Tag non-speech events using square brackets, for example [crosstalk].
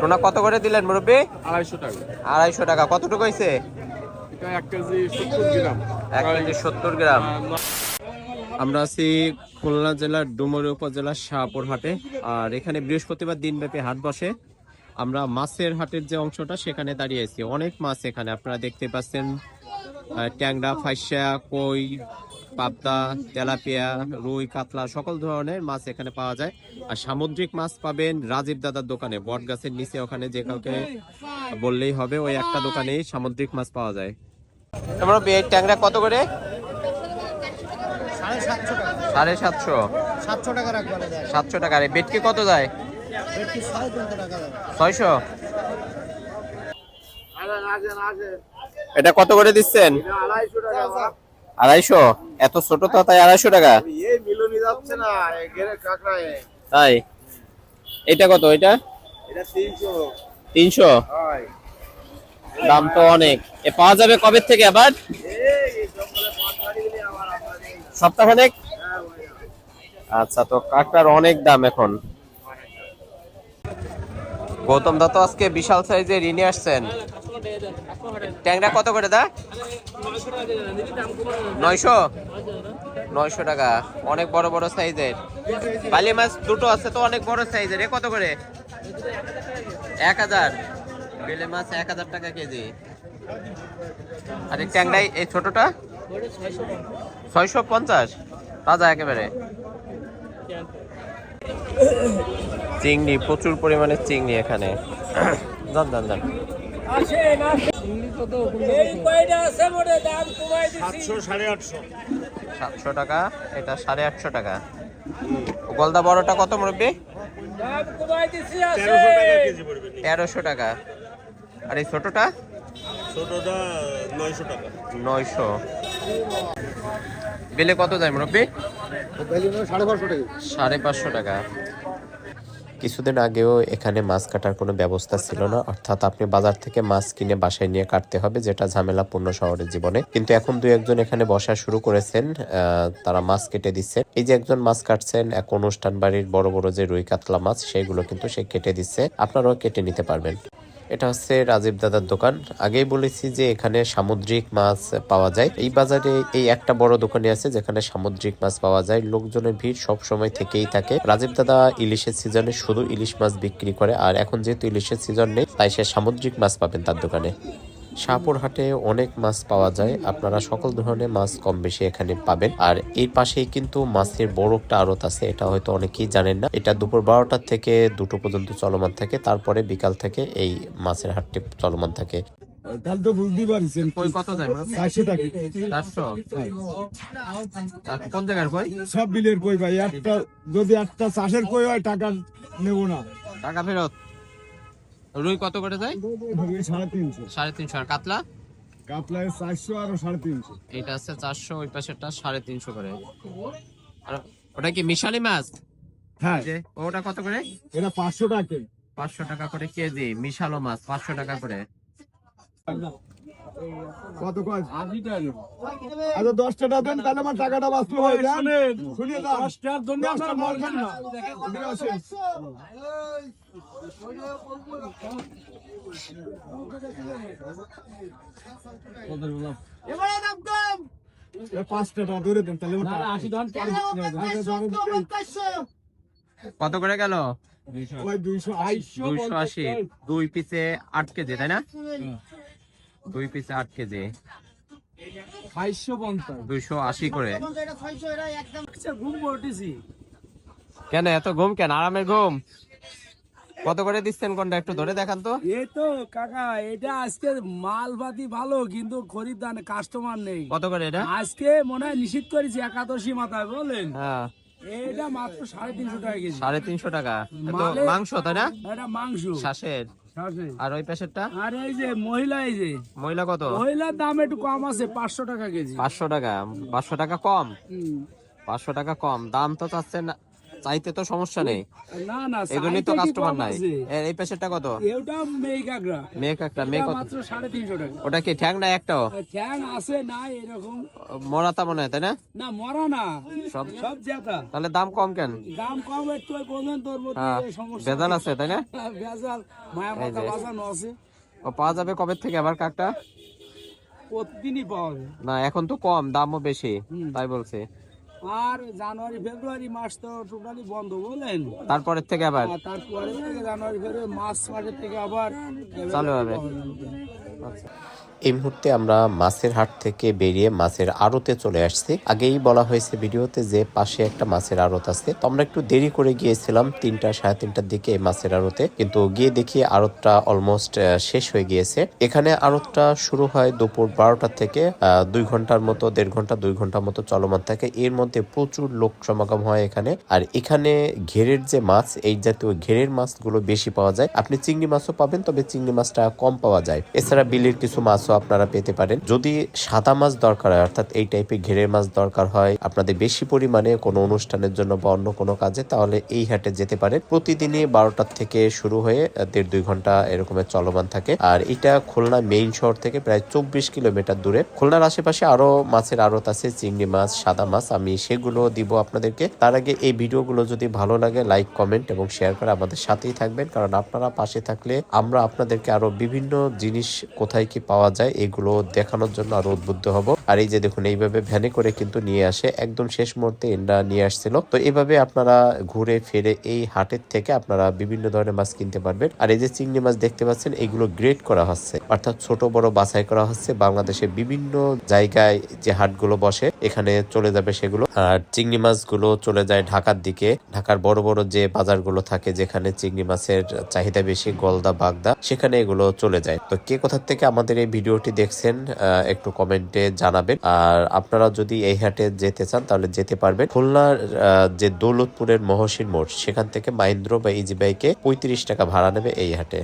টোনা কত করে দিলেন মুরব্বী? আড়াইশো টাকা। আড়াইশো টাকা। কতটুকু হয়েছে? এটা এক কেজি সত্তর গ্রাম। আমরা আছি খুলনা জেলার ডুমুরি উপজেলার শাহপুর হাটে। আর এখানে বৃহস্পতিবার দিনব্যাপী হাট বসে। আমরা মাছের হাটের যে অংশটা সেখানে দাঁড়িয়ে আছি। অনেক মাছ এখানে। আপনারা দেখতে পাচ্ছেন ট্যাংরা ফাইসা কই পাবদা তেলাপিয়া রুই কাতলা সকল ধরনের মাছ এখানে পাওয়া যায়। আর সামুদ্রিক মাছ পাবেন রাজীব দাদার দোকানে বট গাছের নিচে ওখানে যে কাউকে বললেই হবে ওই একটা দোকানেই সামুদ্রিক মাছ পাওয়া যায়। ট্যাংরা কত করে? সাড়ে সাতশো সাতশো। টাকা সাতশো টাকা। রে বেটকি কত যায়? ছয়শো? এটা কত করে দিচ্ছেন? আড়াইশো? এত ছোট তো তাই আড়াইশো টাকা? তাই? এটা কত এটা? এটা তিনশো। দাম তো অনেক। এ পাওয়া যাবে কবে থেকে আবার? এই জঙ্গলে পাঁচ গাড়ি দিলে আবার আপনাদের সপ্তাহখানেক আচ্ছা তো কাঁকড়ার অনেক দাম এখন। গৌতম দা তো আজকে বিশাল সাইজের ঋণে আসছেন। ট্যাংরা কত করে, দা? নয়শো? নয়শো টাকা। অনেক বড় বড় সাইজের। বালি মাছ দুটো আছে তো, অনেক বড় সাইজের। এ কত করে? এক হাজার। বেলে মাছ এক হাজার টাকা কেজি। আর এই ট্যাংরাই, এই ছোটটা? ছয়শো পঞ্চাশ। তাজা একেবারে। চিংড়ি, প্রচুর পরিমাণে চিংড়ি এখানে। [coughs] যান যান যান। সাতশো টাকা এটা সাড়ে আটশো টাকা। গলদা বড়টা কত মুরব্বী? তেরোশো টাকা কেজি পড়বে তেরোশো টাকা। আর এই ছোটটা? ছোটটা নয়শো টাকা। নয়শো। বেলে কত যায় মুরব্বী? সাড়ে পাঁচশো টাকা। সাড়ে পাঁচশো টাকা। কিছুদিন আগেও এখানে মাছ কাটার কোনো ব্যবস্থা ছিল না। অর্থাৎ আপনি বাজার থেকে মাছ কিনে বাসায় নিয়ে কাটতে হবে, যেটা ঝামেলাপূর্ণ শহরের জীবনে। কিন্তু এখন দু একজন এখানে বসা শুরু করেছেন তারা মাছ কেটে দিচ্ছে। এই যে একজন মাছ কাটছেন, এক অনুষ্ঠান বাড়ির বড় বড় যে রুই কাতলা মাছ সেইগুলো কিন্তু সে কেটে দিচ্ছে। আপনারাও কেটে নিতে পারবেন। এটা হচ্ছে রাজীব দাদার দোকান। আগেই বলেছি যে এখানে সামুদ্রিক মাছ পাওয়া যায়। এই বাজারে এই একটা বড় দোকানে আছে যেখানে সামুদ্রিক মাছ পাওয়া যায়। লোকজনের ভিড় সব সময় থেকেই থাকে। রাজীব দাদা ইলিশের সিজনে শুধু ইলিশ মাছ বিক্রি করে। আর এখন যেহেতু ইলিশের সিজন নেই, তাই সে সামুদ্রিক মাছ পাবেন তার দোকানে। শাহপুর হাটে অনেক মাছ পাওয়া যায়। আপনারা সকল ধরনের মাছ কম বেশি এখানে পাবেন। আর এর পাশেই কিন্তু মাছের বড় একটা আড়ত আছে এটা হয়তো অনেকেই জানেন না। এটা দুপুর বারোটার থেকে দুটো পর্যন্ত চলমান থাকে তারপরে বিকাল থেকে এই মাছের হাটটি চলমান থাকে। তাহলে তো বুঝতেই পারছেন কই কত যায় চারশো টাকা। চারশো। কোন জায়গার কই? সব বিলের কই ভাই একটা যদি একটা চাষের কই হয় টাকা নেব না। টাকা ফেরত? রুই কত করে যায় সাড়ে তিনশো। সাড়ে তিনশো। আর কাতলা? কাতলায় চারশো আর সাড়ে তিনশো। এটা আছে চারশো ওই পাশেরটা সাড়ে তিনশো করে। আর ওটা কি মিশালি মাছ? হ্যাঁ। ওটা কত করে? এটা পাঁচশো টাকা। পাঁচশো টাকা করে কেজি মিশালো মাছ পাঁচশো টাকা করে। কত কয় আচ্ছা দশ দেন তাহলে আমার টাকাটা বাঁচলো হয়ে যান শুনিয়ে দাও। দশটার জন্য আপনার মরবেন না। টাকা ধরে দেন তাহলে আচ্ছা, কত করে গেল? দুইশো। আশি? দুই পিসে আট কেজি তাই না? দুই পিসে আট কেজি। দুইশো আশি করে। কেন এত ঘুম কেন? আরামের ঘুম? কত করে দিচ্ছেন কোনটা? একটু ধরে দেখান তো। এই তো কাকা এটা আজকে মালপাতি ভালো কিন্তু খরিদ্দার কাস্টমার নেই। কত করে এটা? আজকে মনে হয় নিষিদ্ধ করেছি একাদশী মাথায় বলেন। হ্যাঁ। এটা মাত্র সাড়ে তিনশো টাকা কেজি। সাড়ে তিনশো টাকা। মাংস তাই না? এটা মাংস। শ্বাসের। আর ওই আর এই যে মহিলা এই যে। মহিলা কত? মহিলার দাম একটু কম আছে পাঁচশো টাকা কেজি। পাঁচশো টাকা। পাঁচশো টাকা কম? পাঁচশো টাকা কম। দাম তো চাচ্ছেন চাইতে তো সমস্যা নেই। না না এগুলি তো কাস্টমার নাই। এই পেশেন্টটা কত? মেয়ে কাকড়া। মেয়ে মেয়ে কত? মাত্র টাকা। ওটা কি ঠ্যাং না একটাও? ঠ্যাং আছে না এরকম। মরাতা মনে হয় তাই না? না মরা না। সব সব জেতা তাহলে দাম কম কেন? দাম কম একটু তোর মধ্যে হ্যাঁ সমস্যা। ভেজাল আছে তাই না? ভেজাল। মায়া মাথা বাঁচানো আছে। ও পাওয়া যাবে কবে থেকে আবার কাকটা প্রতিদিনই পাওয়া যায়। না এখন তো কম দামও বেশি তাই বলছে। আর জানুয়ারি ফেব্রুয়ারি মাস তো টোটালি বন্ধ বলেন। তারপরের থেকে আবার? তারপরে জানুয়ারি ফেব্রুয়ারি মার্চ মাসের থেকে আবার চালু হবে। এই মুহূর্তে আমরা মাছের হাট থেকে বেরিয়ে মাছের আড়তে চলে আসছি। আগেই বলা হয়েছে ভিডিওতে যে পাশে একটা মাছের আড়ত আছে। তো আমরা একটু দেরি করে গিয়েছিলাম, তিনটা, সাড়ে তিনটার দিকে মাছের আড়তে। কিন্তু গিয়ে দেখি আড়তটা অলমোস্ট শেষ হয়ে গিয়েছে। এখানে আড়তটা শুরু হয় দুপুর বারোটা থেকে দুই ঘণ্টার মতো, দেড় ঘণ্টা, দুই ঘণ্টার মতো চলমান থাকে। এর মধ্যে প্রচুর লোক সমাগম হয় এখানে। আর এখানে ঘেরের যে মাছ, এই জাতীয় ঘেরের মাছগুলো বেশি পাওয়া যায়। আপনি চিংড়ি মাছও পাবেন, তবে চিংড়ি মাছটা কম পাওয়া যায়। এছাড়া বিলের কিছু মাছও আপনারা পেতে পারেন। যদি সাদা মাছ দরকার হয়, অর্থাৎ এই টাইপের ঘেরের মাছ দরকার হয়, আপনাদের বেশি পরিমাণে কোনো অনুষ্ঠানের জন্য বা অন্য কোনো কাজে, তাহলে এই হাটে যেতে পারেন। প্রতিদিনই বারোটার থেকে শুরু হয়ে দেড় দুই ঘণ্টা এরকমের চলমান থাকে। আর এটা খুলনা মেইন শহর থেকে প্রায় চব্বিশ কিলোমিটার দূরে। খুলনার আশেপাশে আরও মাছের আড়ত আছে, চিংড়ি মাছ, সাদা মাছ। আমি সেগুলো দিব আপনাদেরকে। তার আগে এই ভিডিওগুলো যদি ভালো লাগে লাইক কমেন্ট এবং শেয়ার করে আমাদের সাথেই থাকবেন। কারণ আপনারা পাশে থাকলে আমরা আপনাদেরকে আরও বিভিন্ন জিনিস কোথায় কি পাওয়া যায় এগুলো দেখানোর জন্য আরও উদ্বুদ্ধ হব। আর এই যে দেখুন, এইভাবে ভ্যানে করে কিন্তু নিয়ে আসে। একদম শেষ মুহূর্তে এন্ডা নিয়ে আসছিল। তো এইভাবে আপনারা ঘুরে ফিরে এই হাটের থেকে আপনারা বিভিন্ন ধরনের মাছ কিনতে পারবেন। আর এই যে চিংড়ি মাছ দেখতে পাচ্ছেন, এগুলো গ্রেড করা হচ্ছে। অর্থাৎ ছোট, বড় বাছাই করা হচ্ছে। বাংলাদেশের বিভিন্ন জায়গায় যে হাটগুলো বসে, এখানে চলে যাবে সেগুলো। আর চিংড়ি মাছগুলো চলে যায় ঢাকার দিকে। ঢাকার বড় বড় যে বাজারগুলো থাকে, যেখানে চিংড়ি মাছের চাহিদা বেশি, গলদা, বাগদা, সেখানে এগুলো চলে যায়। তো কে কোথা থেকে আমাদের এই ভিডিওটি দেখছেন একটু কমেন্টে জানাবেন। আর আপনারা যদি এই হাটে যেতে চান, তাহলে যেতে পারবেন। খুলনার যে দৌলতপুরের মহসিন মোড়, সেখান থেকে মাহিন্দ্র বা ইজিবাইকে পঁয়ত্রিশ টাকা ভাড়া নেবে এই হাটে।